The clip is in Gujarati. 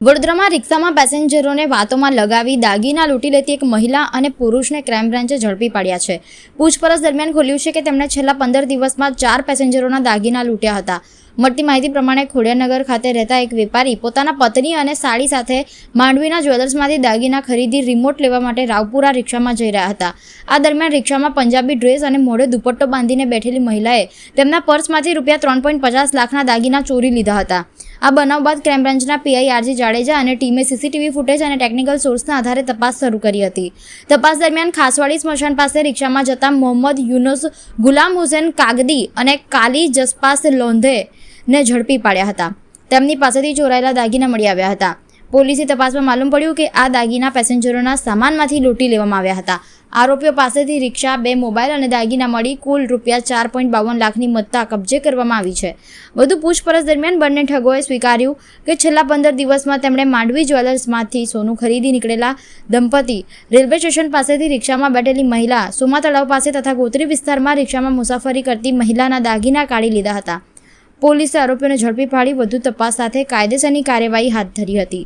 વડોદરામાં રિક્ષામાં પેસેન્જરોને વાતોમાં લગાવી દાગીના લૂંટી લેતી એક મહિલા અને પુરુષને ક્રાઇમ બ્રાન્ચે ઝડપી પાડ્યા છે. પૂછપરછ દરમિયાન ખોલ્યું છે કે તેમણે છેલ્લા પંદર દિવસમાં ચાર પેસેન્જરોના દાગીના લૂંટ્યા હતા. મળતી માહિતી પ્રમાણે ખોડિયાનગર ખાતે રહેતા એક વેપારી પોતાના પત્ની અને સાડી સાથે માંડવીના જ્વેલર્સમાંથી દાગીના ખરીદી રિમોટ લેવા માટે રાવપુરા રિક્ષામાં જઈ રહ્યા હતા. આ દરમિયાન રિક્ષામાં પંજાબી ડ્રેસ અને મોઢે દુપટ્ટો બાંધીને બેઠેલી મહિલાએ તેમના પર્સમાંથી રૂપિયા ત્રણ પોઈન્ટ પચાસ લાખના દાગીના ચોરી લીધા હતા. આ બનાવ બાદ ક્રાઇમ બ્રાન્ચના પીઆઈ આરજી જાડેજા અને ટીમે સીસીટીવી ફૂટેજ અને ટેકનિકલ સોર્સના આધારે તપાસ શરૂ કરી હતી. તપાસ દરમિયાન ખાસવાડી સ્મશાન પાસે રિક્ષામાં જતા મોહમ્મદ યુનુસ, ગુલામ હુસેન કાગદી અને કાલી જસપાસ લોંધે ને ઝડપી પાડ્યા હતા. તેમની પાસેથી ચોરાયેલા દાગીના મળી આવ્યા હતા. પોલીસે તપાસમાં માલુમ પડ્યું કે આ દાગીના પેસેન્જરોના સામાનમાંથી લૂંટી લેવામાં આવ્યા હતા. આરોપીઓ પાસેથી રિક્ષા, બે મોબાઈલ અને દાગીના મળી કુલ રૂપિયા ચાર પોઈન્ટ બાવન લાખની મત્તા કબજે કરવામાં આવી છે. વધુ પૂછપરછ દરમિયાન બંને ઠગોએ સ્વીકાર્યું કે છેલ્લા પંદર દિવસમાં તેમણે માંડવી જ્વેલર્સમાંથી સોનું ખરીદી નીકળેલા દંપતી રેલવે સ્ટેશન પાસેથી રિક્ષામાં બેઠેલી મહિલા સોમા તળાવ પાસે તથા ગોત્રી વિસ્તારમાં રિક્ષામાં મુસાફરી કરતી મહિલાના દાગીના કાઢી લીધા હતા. પોલીસે આરોપીઓને ઝડપી પાડી વધુ તપાસ સાથે કાયદેસરની કાર્યવાહી હાથ ધરી હતી.